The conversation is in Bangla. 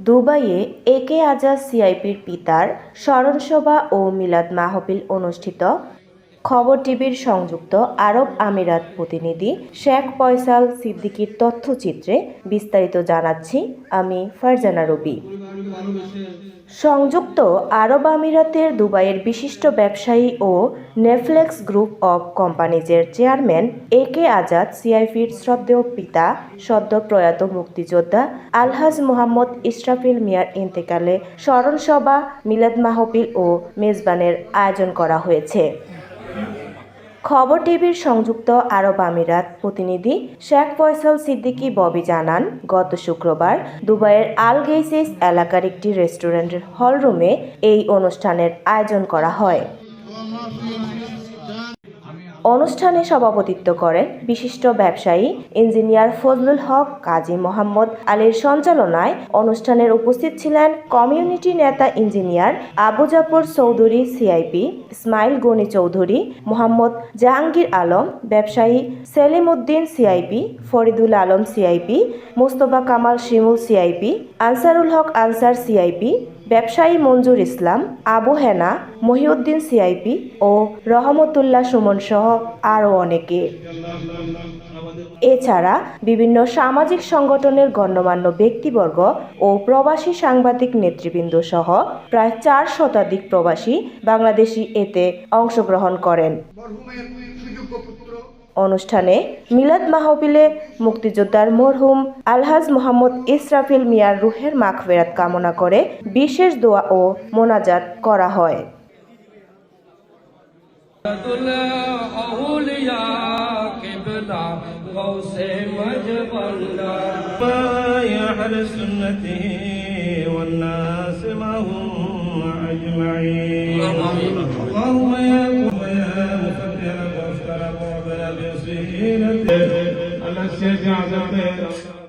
দুবাইয়ে একে আজাদ সিআইপির পিতার স্মরণসভা ও মিলাদ মাহফিল অনুষ্ঠিত। খবর টিভির সংযুক্ত আরব আমিরাত প্রতিনিধি শেখ পয়সাল সিদ্দিকীর তথ্যচিত্রে বিস্তারিত জানাচ্ছি আমি ফারজানা রবি। সংযুক্ত আরব আমিরাতের দুবাইয়ের বিশিষ্ট ব্যবসায়ী ও নেফ্লেক্স গ্রুপ অব কোম্পানিজের চেয়ারম্যান এ কে আজাদ সিআইফির শ্রদ্ধেয় পিতা, সদ্য প্রয়াত মুক্তিযোদ্ধা আলহাজ মোহাম্মদ ইসরাফিল মিয়ার ইন্তেকালে স্মরণসভা, মিলাদ মাহফিল ও মেজবানের আয়োজন করা হয়েছে। খবর টিভির সংযুক্ত আরব আমিরাত প্রতিনিধি শেখ ফয়সাল সিদ্দিকি ববি জানান, গত শুক্রবার দুবাইয়ের আল গেইসিস এলাকার একটি রেস্টুরেন্টের হলরুমে এই অনুষ্ঠানের আয়োজন করা হয়। অনুষ্ঠানে সভাপতিত্ব করেন বিশিষ্ট ব্যবসায়ী ইঞ্জিনিয়ার ফজলুল হক, কাজী মোহাম্মদ আলীর সঞ্চালনায় অনুষ্ঠানের উপস্থিত ছিলেন কমিউনিটি নেতা ইঞ্জিনিয়ার আবু জাফর চৌধুরী সিআইপি ইসমাইল গনি চৌধুরী, মোহাম্মদ জাহাঙ্গীর আলম, ব্যবসায়ী Selim Uddin CIP Faridul Alam CIP Mostafa Kamal Shimul CIP Ansarul Haque Ansar CIP ব্যবসায়ী মঞ্জুর ইসলাম, আবু হেনা, মহিউদ্দিন সিআইপি ও রহমতুল্লাহ সুমন সহ আরও অনেকে। এছাড়া বিভিন্ন সামাজিক সংগঠনের গণ্যমান্য ব্যক্তিবর্গ ও প্রবাসী সাংবাদিক নেতৃবৃন্দ সহ প্রায় চার শতাধিক প্রবাসী বাংলাদেশি এতে অংশগ্রহণ করেন। অনুষ্ঠানে মিলাদ মাহফিলে মুক্তিযোদ্ধার মরহুম আলহাজ মোহাম্মদ ইসরাফিল মিয়ার রুহের মাগফেরাত কামনা করে বিশেষ দোয়া ও মোনাজাত করা হয় الأولياء قبلة غوث مجبلا يا أهل سنته والناس معهم أجمعين اللهم يا ترى بعدنا بصينة الأشياء جعلتنا